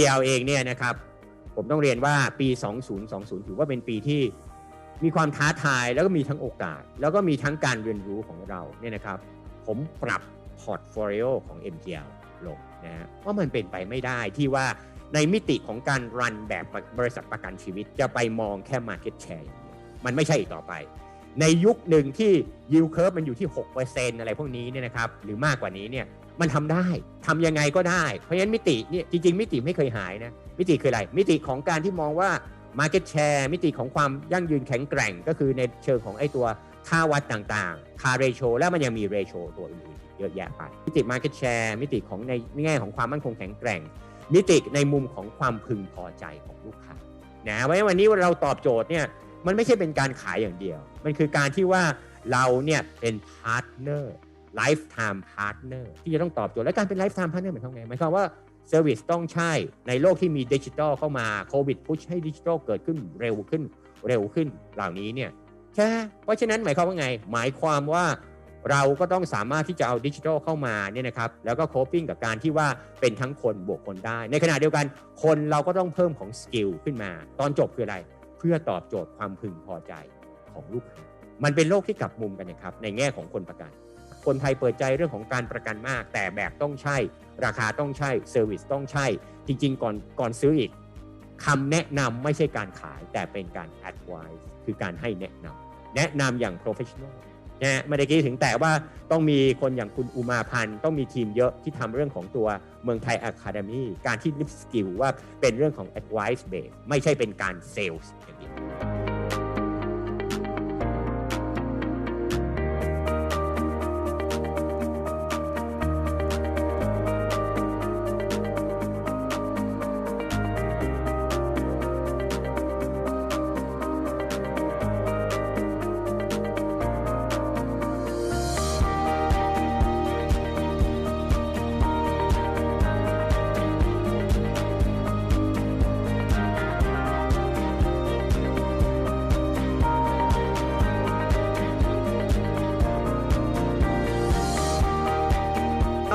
MPL เองเนี่ยนะครับผมต้องเรียนว่าปี 2020 ถือว่าเป็นปีที่มีความท้าทายแล้วก็มีทั้งโอกาส แล้วก็มีทั้งการเรียนรู้ของเราเนี่ยนะครับ ผมปรับพอร์ตโฟลิโอของ MPL ลงนะฮะว่ามันเป็นไปไม่ได้ที่ว่าในมิติของการรันแบบบริษัทประกันชีวิต จะไปมองแค่ Market Share อย่างเดียวมันไม่ใช่อีกต่อไป ในยุคหนึ่งที่ yield curve มันอยู่ที่ 6%อะไรพวกนี้เนี่ยนะครับหรือมากกว่านี้เนี่ย มันทำได้ทำยังไงก็ได้ เพราะฉะนั้นมิติเนี่ยจริง ๆ มิติไม่เคยหายนะมิติคืออะไร มิติของการที่มองว่า market share มิติของความยั่งยืนแข็งแกร่ง ก็คือในเชิงของไอ้ตัวค่าวัดต่างๆ ค่า ratio แล้วมันยังมี ratio ตัวอื่นๆเยอะแยะไป มิติ market share มิติของในแง่ของความมั่นคงแข็งแกร่ง มิติในมุมของความพึงพอใจของลูกค้านะเพราะฉะนั้นวันนี้เราตอบโจทย์เนี่ยมันไม่ใช่เป็นการขายอย่างเดียว มันคือการที่ว่าเราเนี่ยเป็นพาร์ทเนอร์ lifetime partner ที่จะต้องตอบโจทย์และการเป็น lifetime partner หมายความไงหมายความว่าเซอร์วิสต้องใช่ในโลกที่มีดิจิทัลเข้ามาโควิดพุชให้ดิจิทัลเกิดขึ้นเร็วขึ้นเร็วขึ้นเหล่านี้เนี่ยใช่เพราะฉะนั้นหมายความว่าไง หมายความว่าเราก็ต้องสามารถที่จะเอาดิจิทัลเข้ามาเนี่ยนะครับแล้วก็โคปิ้งกับการที่ว่าเป็นทั้งคนบวกคนได้ ในขณะเดียวกันคนเราก็ต้องเพิ่มของสกิลขึ้นมา ตอนจบคืออะไร เพื่อตอบโจทย์ความพึงพอใจของลูกค้ามันเป็นโลกที่กลับมุมกันนะครับในแง่ของคนประกัน คนไทยเปิดใจเรื่องของการประกันมาก แต่แบบต้องใช่ ราคาต้องใช่เซอร์วิสต้องใช่ จริง ๆ ก่อนก่อนซื้ออีกคำแนะนำไม่ใช่การขายแต่เป็นการ advise คือการให้แนะนำแนะนำอย่าง professional นะฮะไม่ได้ถึงแต่ว่าต้องมีคนอย่างคุณอุมาพันธ์ ต้องมีทีมเยอะที่ทำเรื่องของตัวเมืองไทย Academy การที่ lift skill ว่าเป็นเรื่องของ advice base ไม่ใช่เป็นการ sales อย่างเดียว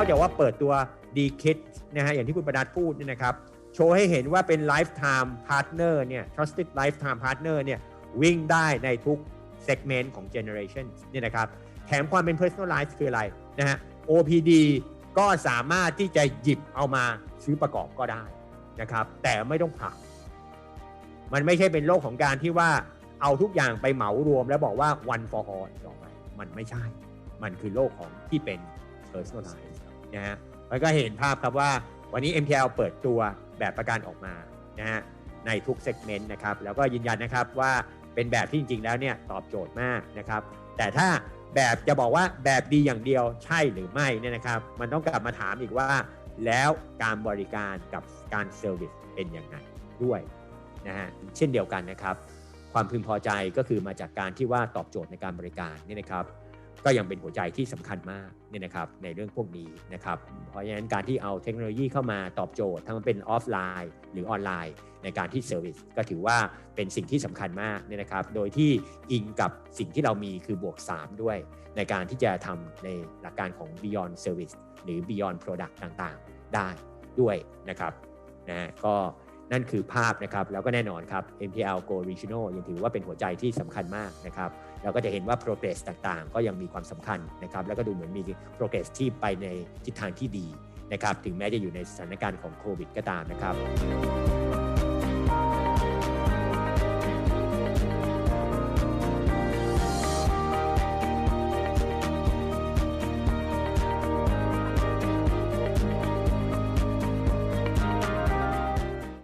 จากว่าเปิดตัว d k i d นะฮะอย่างที่คุณประดัดพูดเนี่ยนะครับ โชว์ให้เห็นว่าเป็น lifetime partner เนี่ย trusted lifetime partner เนี่ยวิ่งได้ในทุก segment ของ generation เนี่ยนะครับแถมความเป็น personalize คืออะไรนะฮะ OPD ก็สามารถที่จะหยิบเอามาซื้อประกอบก็ได้นะครับ แต่ไม่ต้องผ่ามันไม่ใช่เป็นโลกของการที่ว่าเอาทุกอย่างไปเหมารวมแล้วบอกว่า one for all ต่อไปมันไม่ใช่ มันคือโลกของที่เป็น personalize นะฮะมันก็เห็นภาพครับว่าวันนี้ MPL เปิดตัวแบบประกันออกมานะฮะในทุกเซกเมนต์นะครับแล้วก็ยืนยันนะครับว่าเป็นแบบที่จริง ๆ แล้วเนี่ยตอบโจทย์มากนะครับ แต่ถ้าแบบจะบอกว่าแบบดีอย่างเดียวใช่หรือไม่เนี่ยนะครับ มันต้องกลับมาถามอีกว่า แล้วการบริการกับการเซอร์วิสเป็นยังไงด้วยนะฮะเช่นเดียวกันนะครับ ความพึงพอใจก็คือมาจากการที่ว่าตอบโจทย์ในการบริการนี่นะครับ ก็ยังเป็นหัวใจที่สำคัญมากเนี่ยนะครับในเรื่องพวกนี้นะครับเพราะฉะนั้นการที่เอาเทคโนโลยีเข้ามาตอบโจทย์ ทั้งเป็นออฟไลน์ หรือออนไลน์ ในการที่เซอร์วิสก็ถือว่าเป็นสิ่งที่สำคัญมากเนี่ยนะครับ โดยที่อิงกับสิ่งที่เรามีคือบวก 3 ด้วย ในการที่จะทำในหลักการของ Beyond Service หรือ Beyond Product ต่างๆ ได้ด้วยนะครับนะก็ นั่นคือภาพนะครับแล้วก็แน่นอนครับ MPL Go Regional ยังถือว่าเป็นหัวใจที่สำคัญมากนะครับเราก็จะเห็นว่า progress ต่างๆ ก็ยังมีความสำคัญนะครับแล้วก็ดูเหมือนมี progress ที่ไปในทิศทางที่ดีนะครับถึงแม้จะอยู่ในสถานการณ์ของโควิดก็ตามนะครับ